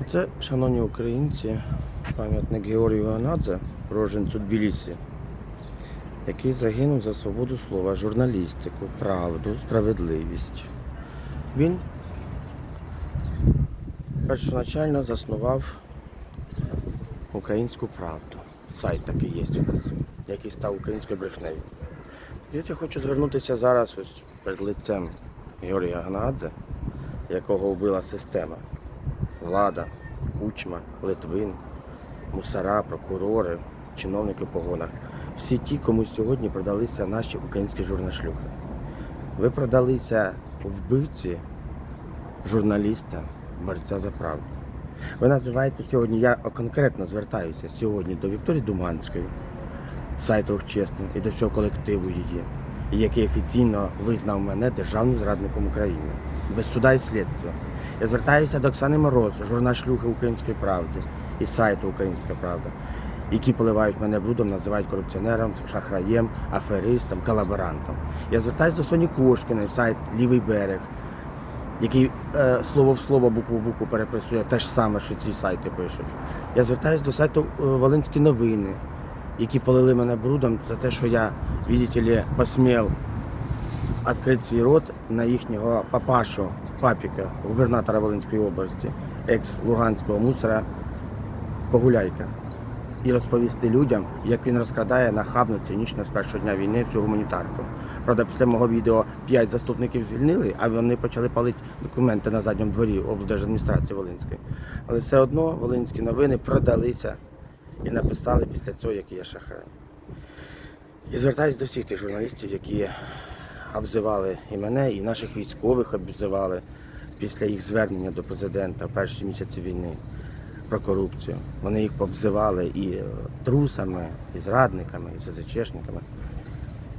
Оце, шановні українці, пам'ятник Георгію Ганадзе, роженцю Тбілісі, який загинув за свободу слова, журналістику, правду, справедливість. Він першоначально заснував українську правду. Сайт такий є у нас, який став українською брехнею. Я хочу звернутися зараз ось перед лицем Георгія Ганадзе, якого вбила система влада, кучма, Литвин, мусора, прокурори, чиновники в погонах. Всі ті, кому сьогодні продалися наші українські журнашлюхи. Ви продалися вбивці журналіста, борця за правду. Ви називаєте сьогодні, я конкретно звертаюся сьогодні до Вікторії Думанської, сайт «Рух чесно» і до всього колективу її, який офіційно визнав мене державним зрадником України, без суда і слідства. Я звертаюся до Оксани Мороз, журнал шлюхи Української правди і сайту Українська Правда, які поливають мене брудом, називають корупціонером, шахраєм, аферистом, колаборантом. Я звертаюся до Соні Кошкіної, сайт Лівий берег, який е, слово в слово, букву в букву переписує те ж саме, що ці сайти пишуть. Я звертаюся до сайту е, Волинські новини, які полили мене брудом за те, що я, видите ли, посмів відкрити свій рот на їхнього папашу, папіка, губернатора Волинської області, екс-луганського мусора Погуляйка. І розповісти людям, як він розкрадає нахабно, цинічно з першого дня війни всю гуманітарку. Правда, після мого відео п'ять заступників звільнили, а вони почали палити документи на задньому дворі облдержадміністрації Волинської. Але все одно волинські новини продалися і написали після цього, який я шахрай. І звертаюся до всіх тих журналістів, які обзивали і мене, і наших військових обзивали після їх звернення до президента в перші місяці війни про корупцію. Вони їх обзивали і трусами, і зрадниками, і СЗЧшниками.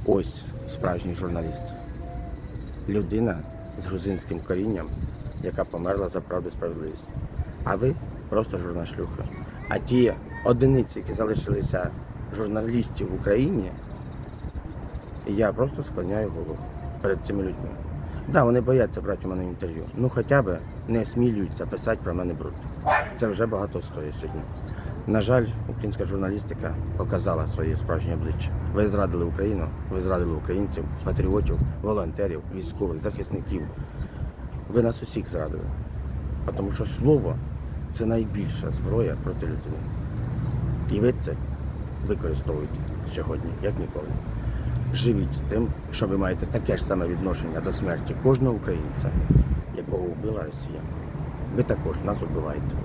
Ось справжній журналіст. Людина з грузинським корінням, яка померла за правду і справедливість. А ви просто журнашлюха. А ті одиниці, які залишилися журналістів в Україні, я просто склоняю голову перед цими людьми. Так, да, вони бояться брати у мене інтерв'ю. Ну хоча б не осмілюються писати про мене бруд. Це вже багато стоїть сьогодні. На жаль, українська журналістика показала своє справжнє обличчя. Ви зрадили Україну, ви зрадили українців, патріотів, волонтерів, військових, захисників. Ви нас усіх зрадили. Тому що слово це найбільша зброя проти людини. І ви це використовуєте сьогодні, як ніколи. Живіть з тим, що ви маєте таке ж саме відношення до смерті кожного українця, якого вбила Росія. Ви також нас вбиваєте.